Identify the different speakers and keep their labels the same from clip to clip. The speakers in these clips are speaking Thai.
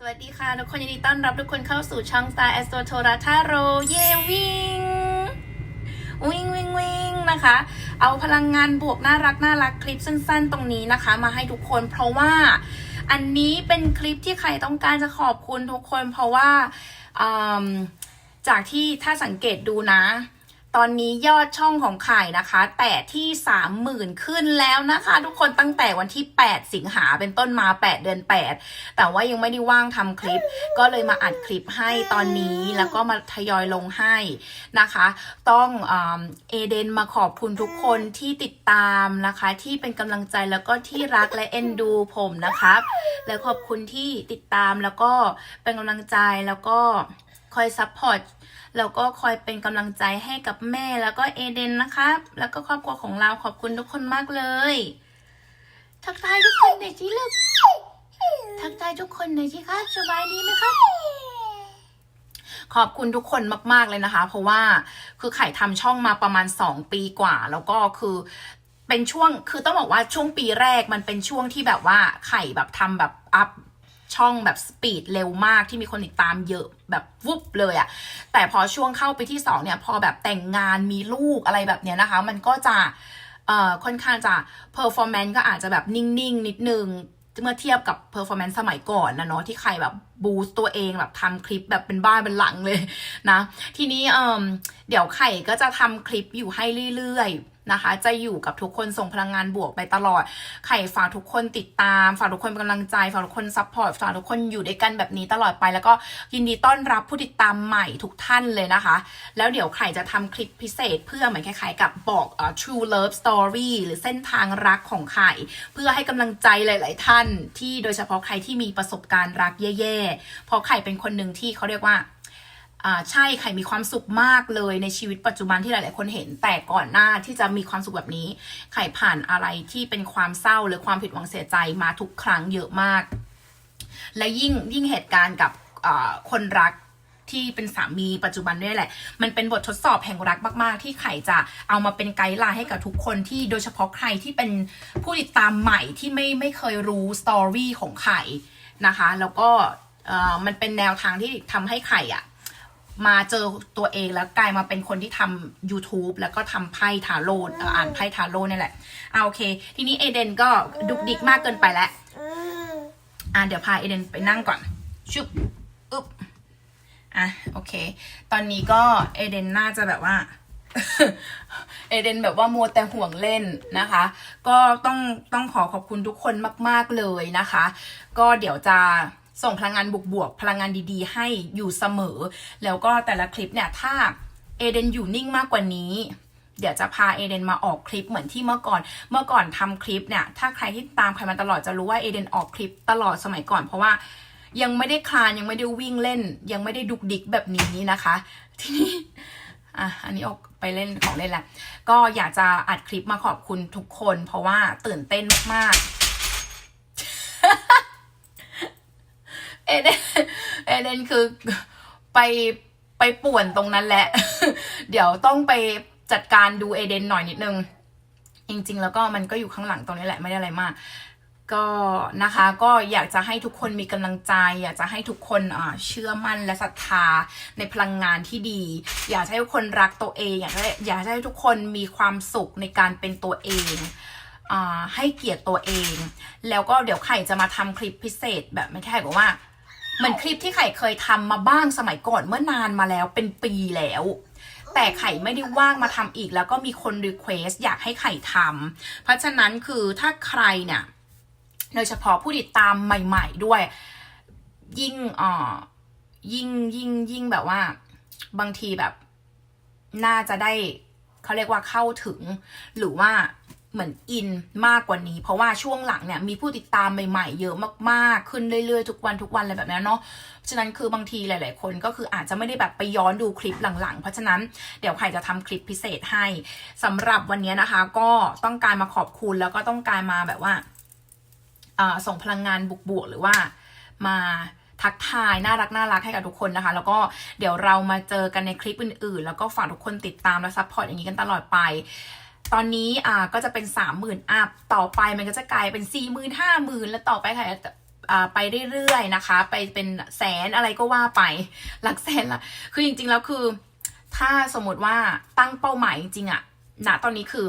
Speaker 1: สวัสดีค่ะ ทุกคนยินดีต้อนรับทุกคนเข้าสู่ช่อง Star Astro t o r a t a r o เยวิ่งวิ่งวิ่งวิ่งนะคะ เอาพลังงานบวกน่ารักน่ารักคลิปสั้น ๆ ตรงนี้นะคะ มาให้ทุกคนเพราะว่าอันนี้เป็นคลิปที่ใครต้องการจะขอบคุณทุกคนเพราะว่าจากที่ถ้าสังเกตดูนะ ตอนนี้ยอดช่องของข่ายนะคะ แต่ที่สามหมื่นขึ้นแล้วนะคะ ทุกคนตั้งแต่วันที่ 8 สิงหาเป็นต้นมา 8 เดือน 8 แต่ว่ายังไม่ได้ว่างทำคลิป ก็เลยมาอัดคลิปให้ตอนนี้แล้วก็มาทยอยลงให้นะคะ ต้องเอเดนมาขอบคุณทุกคนที่ติดตามนะคะ ที่เป็นกำลังใจแล้วก็ที่รักและเอ็นดูผมนะครับและขอบคุณที่ติดตามแล้วก็เป็นกำลังใจแล้วก็ คอยซัพพอร์ตแล้วก็คอยเป็นกำลังใจให้กับแม่แล้วก็เอเดนนะครับ แล้วก็ครอบครัวของเราขอบคุณทุกคนมากเลย ทักทายทุกคนหน่อยสิลูกทักทายทุกคนหน่อยสิครับสบายดีไหมครับขอบคุณทุกคนมาก ๆ เลยนะคะ เพราะว่าคือไข่ทำช่องมาประมาณ 2 ปีกว่า แล้วก็คือเป็นช่วงคือต้องบอกว่าช่วงปีแรกมันเป็นช่วงที่แบบว่าไข่แบบทำแบบอัพ ช่องแบบสปีดเร็วมากที่มีคนติดตามเยอะแบบวุบเลยอะแต่พอช่วงเข้าไปที่สองเนี่ยพอแบบแต่งงานมีลูกอะไรแบบเนี้ยนะคะ มันก็จะเอ่อค่อนข้างจะ performance ก็อาจจะแบบนิ่งๆ นิดนึงเมื่อเทียบกับ performance สมัยก่อนนะเนาะที่ใครแบบบูสต์ตัวเองแบบทำคลิปแบบเป็นบ้านเป็นหลังเลยนะ ทีนี้เเดี๋ยวไข่ก็จะทำคลิปอยู่ให้เรื่อยๆ นะคะ จะอยู่กับทุกคนส่งพลังงานบวกไปตลอด ไข่ฝากทุกคนติดตาม ฝากทุกคนเป็นกำลังใจ ฝากทุกคนซัพพอร์ต ฝากทุกคนอยู่ด้วยกันแบบนี้ตลอดไป แล้วก็ยินดีต้อนรับผู้ติดตามใหม่ทุกท่านเลยนะคะ แล้วเดี๋ยวไข่จะทำคลิปพิเศษ เพื่อเหมือนคล้ายๆ กับบอกอ True Love Story หรือเส้นทางรักของไข่ เพื่อให้กำลังใจหลาย ๆ ท่าน ที่โดยเฉพาะใครที่มีประสบการณ์รักแย่ๆ เพราะไข่เป็นคนหนึ่งที่เขาเรียกว่า อ่าใช่ไข่มีความสุขมากเลยในชีวิตปัจจุบันที่หลาย ๆ คนเห็นแต่ก่อนหน้าที่จะมีความสุขแบบนี้ ไข่ผ่านอะไรที่เป็นความเศร้าหรือความผิดหวังเสียใจมาทุกครั้งเยอะมาก และยิ่งยิ่งเหตุการณ์กับอ่าคนรักที่เป็นสามีปัจจุบันด้วยแหละ มันเป็นบททดสอบแห่งรักมาก ๆ ที่ไข่จะเอามาเป็นไกด์ไลน์ให้กับทุกคนที่โดยเฉพาะใครที่เป็นผู้ติดตามใหม่ที่ไม่ไม่เคยรู้สตอรี่ของไข่นะคะ แล้วก็อ่อมันเป็นแนวทางที่ทำให้ไข่อะ มาเจอตัวเองแล้วกลายมาเป็นคนที่ทำ YouTube แล้วก็ทำไพ่ทาโร่เอ่ออ่านไพ่ทาโร่นี่แหละอ่าโอเค ทีนี้เอเดนก็ดุกดิกมากเกินไปแล้วอะเดี๋ยวพาเอเดนไปนั่งก่อน ชุบอึ๊บอะโอเค ตอนนี้ก็เอเดนน่าจะแบบว่า เอเดนแบบว่ามัวแต่ห่วงเล่นนะคะ ก็ต้องต้องขอขอบคุณทุกคนมาก ๆเลยนะคะ ก็เดี๋ยวจะ ส่งพลังงานบวกๆพลังงานดีๆ ให้อยู่เสมอ แล้วก็แต่ละคลิปเนี่ยถ้าเอเดนอยู่นิ่งมากกว่านี้ เดี๋ยวจะพาเอเดนมาออกคลิปเหมือนที่เมื่อก่อน เมื่อก่อนทำคลิปเนี่ย ถ้าใครที่ตามใครมาตลอดจะรู้ว่าเอเดนออกคลิปตลอดสมัยก่อน เพราะว่ายังไม่ได้คลานยังไม่ได้วิ่งเล่น ยังไม่ได้ดุกดิกแบบนี้นะคะ ทีนี้อะอันนี้ออกไปเล่นของเล่นแหละ ก็อยากจะอัดคลิปมาขอบคุณทุกคน เพราะว่าตื่นเต้นมากๆ เอเดนเอเดนคือไปไปป่วนตรงนั้นแหละ เดี๋ยวต้องไปจัดการดูเอเดนหน่อยนิดนึง จริง ๆ แล้วก็มันก็อยู่ข้างหลังตรงนี้แหละไม่ได้อะไรมาก ก็นะคะก็อยากจะให้ทุกคนมีกำลังใจ อยากจะให้ทุกคนเชื่อมั่นและศรัทธาในพลังงานที่ดี อยากให้ทุกคนรักตัวเอง อยากให้อยากให้ทุกคนมีความสุขในการเป็นตัวเองอให้เกียรติตัวเอง แล้วก็เดี๋ยวไข่จะมาทำคลิปพิเศษแบบไม่ใช่บอกว่า เหมือนคลิปที่ไข่เคยทำมาบ้างสมัยก่อนเมื่อนานมาแล้วเป็นปีแล้ว แต่ไข่ไม่ได้ว่างมาทำอีก แล้วก็มีคนรีเควสอยากให้ไข่ทำเพราะฉะนั้นคือถ้าใครเนี่ยโดยเฉพาะผู้ติดตามใหม่ ๆ ด้วย ยิ่งอ่อยิ่งยิ่งยิ่งแบบว่า บางทีแบบ น่าจะได้เขาเรียกว่าเข้าถึง หรือว่า เหมือนอินมากกว่านี้ เพราะว่าช่วงหลังเนี่ยมีผู้ติดตามใหม่ๆ เยอะมากๆ ขึ้นเรื่อยๆ ทุกวันทุกวันอะไรแบบนี้เนาะฉะนั้นคือบางทีหลาย ๆ คนก็คืออาจจะไม่ได้แบบไปย้อนดูคลิปหลังๆ เพราะฉะนั้นเดี๋ยวใครจะทำคลิปพิเศษให้สำหรับวันนี้นะคะ ก็ต้องการมาขอบคุณแล้วก็ต้องการมาแบบว่าอ่าส่งพลังงานบวกๆหรือว่ามาทักทายน่ารักน่ารักให้กับทุกคนนะคะ แล้วก็เดี๋ยวเรามาเจอกันในคลิปอื่นๆ แล้วก็ฝากทุกคนติดตามและซัพพอร์ตอย่างนี้กันตลอดไป ตอนนี้อ่าก็จะเป็นสามหมื่นอัพต่อไปมันก็จะกลายเป็นสี่หมื่นห้าหมื่นแล้วต่อไปค่ะไปเรื่อยๆนะคะ ไปเป็นแสนอะไรก็ว่าไป หลักแสนละคือจริงๆแล้วคือ ถ้าสมมติว่าตั้งเป้าหมายจริงๆอะณตอนนี้คือ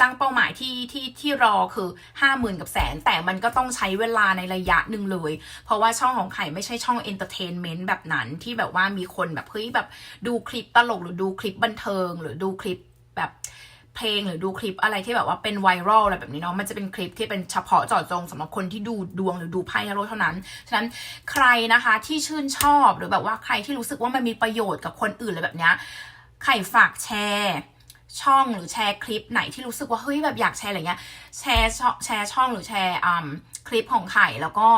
Speaker 1: ตั้งเป้าหมายที่ที่ที่รอคือห้าหมื่นกับแสน แต่มันก็ต้องใช้เวลาในระยะหนึ่งเลย เพราะว่าช่องของไข่ไม่ใช่ช่องเอนเตอร์เทนเมนต์แบบนั้นที่แบบว่ามีคนแบบเฮ้ยแบบดูคลิปตลกหรือดูคลิปบันเทิง หรือดูคลิปแบบ เพลงหรือดูคลิปอะไรที่แบบว่าเป็นไวรัลอะไรแบบนี้เนาะมันจะเป็นคลิปที่เป็นเฉพาะเจาะจงสำหรับคนที่ดูดวงหรือดูไพ่ทาโร่เท่านั้น ฉะนั้นใครนะคะที่ชื่นชอบหรือแบบว่าใครที่รู้สึกว่ามันมีประโยชน์กับคนอื่นอะไรแบบเนี้ยไข่ฝากแชร์ช่องหรือแชร์คลิปไหนที่รู้สึกว่าเฮ้ยแบบอยากแชร์อะไรเงี้ยแชร์แชร์ช่องหรือแชร์คลิปของไข่แล้วก็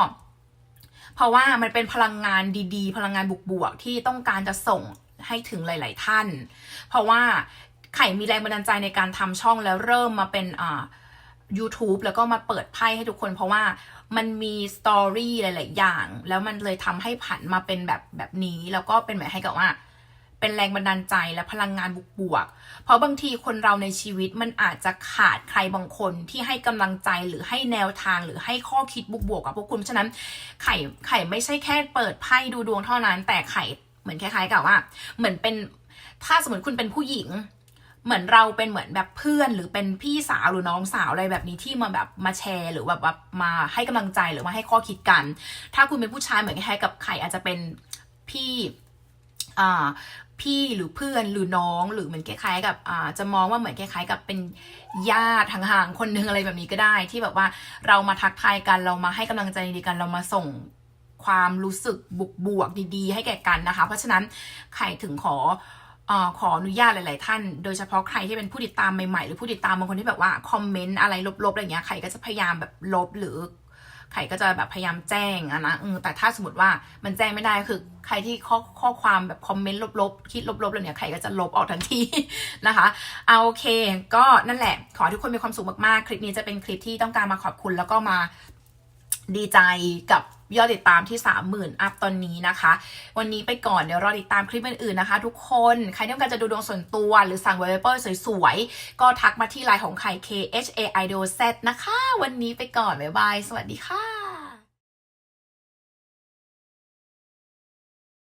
Speaker 1: เพราะว่ามันเป็นพลังงานดีๆ พลังงานบวกๆที่ต้องการจะส่งให้ถึงหลาย ๆ ท่าน เพราะว่า ไข่มีแรงบันดาลใจในการทำช่องแล้วเริ่มมาเป็นอ่า YouTube แล้วก็มาเปิดไพ่ให้ทุกคนเพราะว่ามันมีสตอรี่หลาย ๆ อย่าง แล้วมันเลยทำให้ผันมาเป็นแบบแบบนี้ แล้วก็เป็นแบบให้กับว่า เป็นแรงบันดาลใจและพลังงานบวกๆเพราะบางทีคนเราในชีวิตมันอาจจะขาดใครบางคนที่ให้กำลังใจหรือให้แนวทางหรือให้ข้อคิดบวกๆกับพวกคุณฉะนั้นไข่ไข่ไม่ใช่แค่เปิดไพ่ดูดวงเท่านั้น แต่ไข่เหมือนคล้าย ๆ กับว่า เหมือนเป็นถ้าสมมติคุณเป็นผู้หญิง เหมือนเราเป็นเหมือนแบบเพื่อนหรือเป็นพี่สาวหรือน้องสาวอะไรแบบนี้ที่มาแบบมาแชร์หรือแบบว่ามาให้กำลังใจหรือมาให้ข้อคิดกัน ถ้าคุณเป็นผู้ชายเหมือนคล้ายกับไข่อาจจะเป็นพี่อ่าพี่หรือเพื่อนหรือน้องหรือเหมือนคล้ายๆกับอ่าจะมองว่าเหมือนคล้ายๆกับเป็นญาติห่างๆคนหนึงอะไรแบบนี้ก็ได้ ที่แบบว่าเรามาทักทายกันเรามาให้กำลังใจดีกันเรามาส่งความรู้สึกบวกๆดีๆ ให้แก่กันนะคะ เพราะฉะนั้นไข่ถึงขอ ขออนุญาตหลาย ๆ ท่าน โดยเฉพาะใครที่เป็นผู้ติดตามใหม่ ๆ หรือผู้ติดตามบางคนที่แบบว่าคอมเมนต์อะไรลบ ๆ อะไรเงี้ยไข่ก็จะพยายามแบบลบหรือไข่ก็จะแบบพยายามแจ้งอะนะแต่ถ้าสมมติว่ามันแจ้งไม่ได้คือใครที่ข้อข้อความแบบคอมเมนต์ลบๆคิดลบๆอะไรเนี่ยไข่ก็จะลบออกทันทีนะคะเอาโอเค ก็นั่นแหละ ขอทุกคนมีความสุขมาก ๆ คลิปนี้จะเป็นคลิปที่ต้องการมาขอบคุณแล้วก็มาดีใจกับ ยอดติดตามที่ 30,000 อัพตอนนี้นะคะ วันนี้ไปก่อนเดี๋ยวรอติดตามคลิปอื่นๆนะคะ ทุกคนใครต้องการจะดูดวงส่วนตัวหรือสั่งไวเปอร์สวยๆ ก็ทักมาที่ไลน์ของไข่ K H A I D O Z นะคะ วันนี้ไปก่อน บ๊ายบาย สวัสดีค่ะ